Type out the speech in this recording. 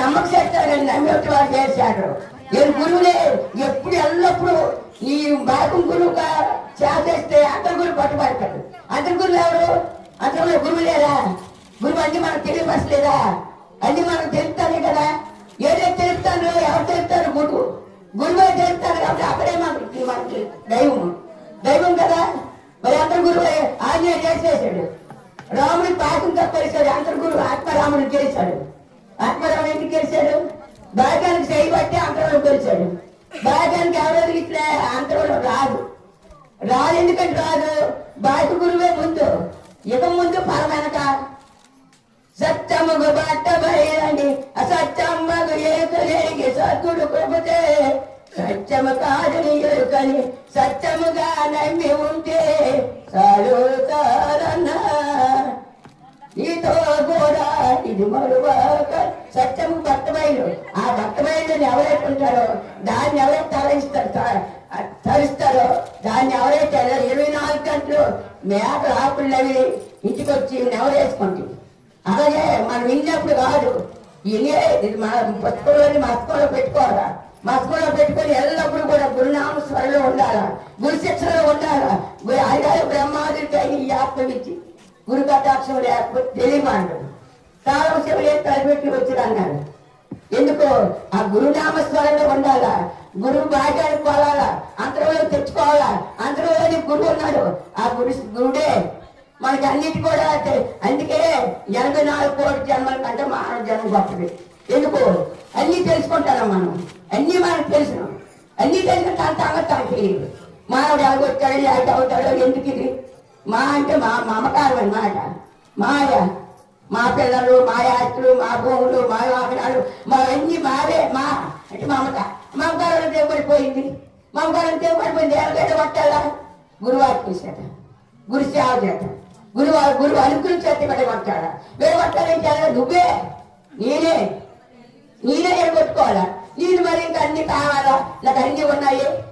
నమ్మక చేస్తాడని నమ్మేటి వారు చేశాడు నేను గురువులే ఎప్పుడు ఎల్లప్పుడు ఈ బాగం గురువుగా చేస్తే అంతర్ గురువు పట్టుబడతాడు. అందరు గురువు ఎవరు? అతను గురువు లేదా గురువు అన్ని మనకు తెలియపరచలేదా? అన్ని మనకు తెలుస్తానే కదా? ఏదో తెలుస్తానో ఎవరు తెలుస్తారు గురువు. గురువే తెలుస్తాడు కాబట్టి అక్కడే మనకి మనకి దైవం దైవం కదా? మరి అందరు గురువు ఆజ్ఞ చేసేసాడు. రాముడి పాకం తప్పేశాడు అంతర్ గురువు ఆత్మరాముడు చేశాడు. ఆత్మరావు ఎందుకు గెలిచాడు. భాగ్యానికి చేయబట్టి అంతరావు గెలిచాడు. భాగ్యానికి ఎవరు ఇట్లా అంతరావు రాదు. రాదు ఎందుకంటే రాదు? బాధ గురువే ముందు. ఇక ముందు పరమనక. సత్యముగు బట్ట బయలండి అసత్యమ్మగు ఏకలేగి సత్తుడు ప్రభుతే సత్యము కాదని ఎరుకని సత్యముగా నమ్మి ఉంటే సాలుతారన్నా నీతో కూడా ఇది సత్యము భక్తమైలు ఆ భక్తమైలుని ఎవరైతే ఉంటారో దాన్ని ఎవరైతే తరలిస్తారు త- దాన్ని ఎవరైతే ఇరవై నాలుగు గంటలు మేకలు ఆకుళ్ళవి ఇంటికి వచ్చి నెవరేసుకుంటుంది అలాగే మనం విన్నప్పుడు కాదు ఇదే ఇది మన పుస్తకంలోని మస్తకంలో పెట్టుకోవాలా? మస్తకంలో పెట్టుకొని ఎల్లప్పుడు కూడా గురునామ స్వరలో ఉండాలా? గురు శిక్షణలో ఉండాలా? గురు బ్రహ్మాదుడికి అయిన ఈ ఆత్మ ఇచ్చి గురు కటాక్షం లేకపోతే తెలియమాడు కాలం శివులే తలపెట్టి వచ్చి అన్నాడు. ఎందుకు? ఆ గురునామ ఉండాలా. గురువు భాగ్యానికి పోవాలా అంతరంలో తెచ్చుకోవాలా? అంతరంలోని గురువు ఉన్నాడు. ఆ గురు గురుడే. మనకి అన్నిటి కూడా అందుకే ఎనభై నాలుగు కోటి జన్మల కంటే మానవ జన్మ గొప్పది. ఎందుకు? అన్నీ తెలుసుకుంటారా మనం. అన్నీ మనకు తెలుసు. అన్నీ తెలిసిన తన సంగతి మానవుడు ఎలాగొచ్చాడు ఎలాగ అవుతాడో ఎందుకు ఇది? మా అంటే మా మమకారం అన్నమాట. మాయ. మా పిల్లలు మా యాత్రలు మా భూములు మా వాహనాలు మా మావే మా అంటే మమత మమకారం తెగబడిపోయింది మమకారం తెగబడిపోయింది ఎవరికైతే పట్టాలా గురువారి చేత గురు సేవ చేత. గురువు గురువు అనుకుని చేతి వెళ్ళగొట్టాడా వెళ్ళగొట్టాలంటే ఎలా? నువ్వే. నేనే. నేనే ఎడగొట్టుకోవాలా నేను మరి ఇంకా అన్ని కావాలా? నాకు అన్ని ఉన్నాయి.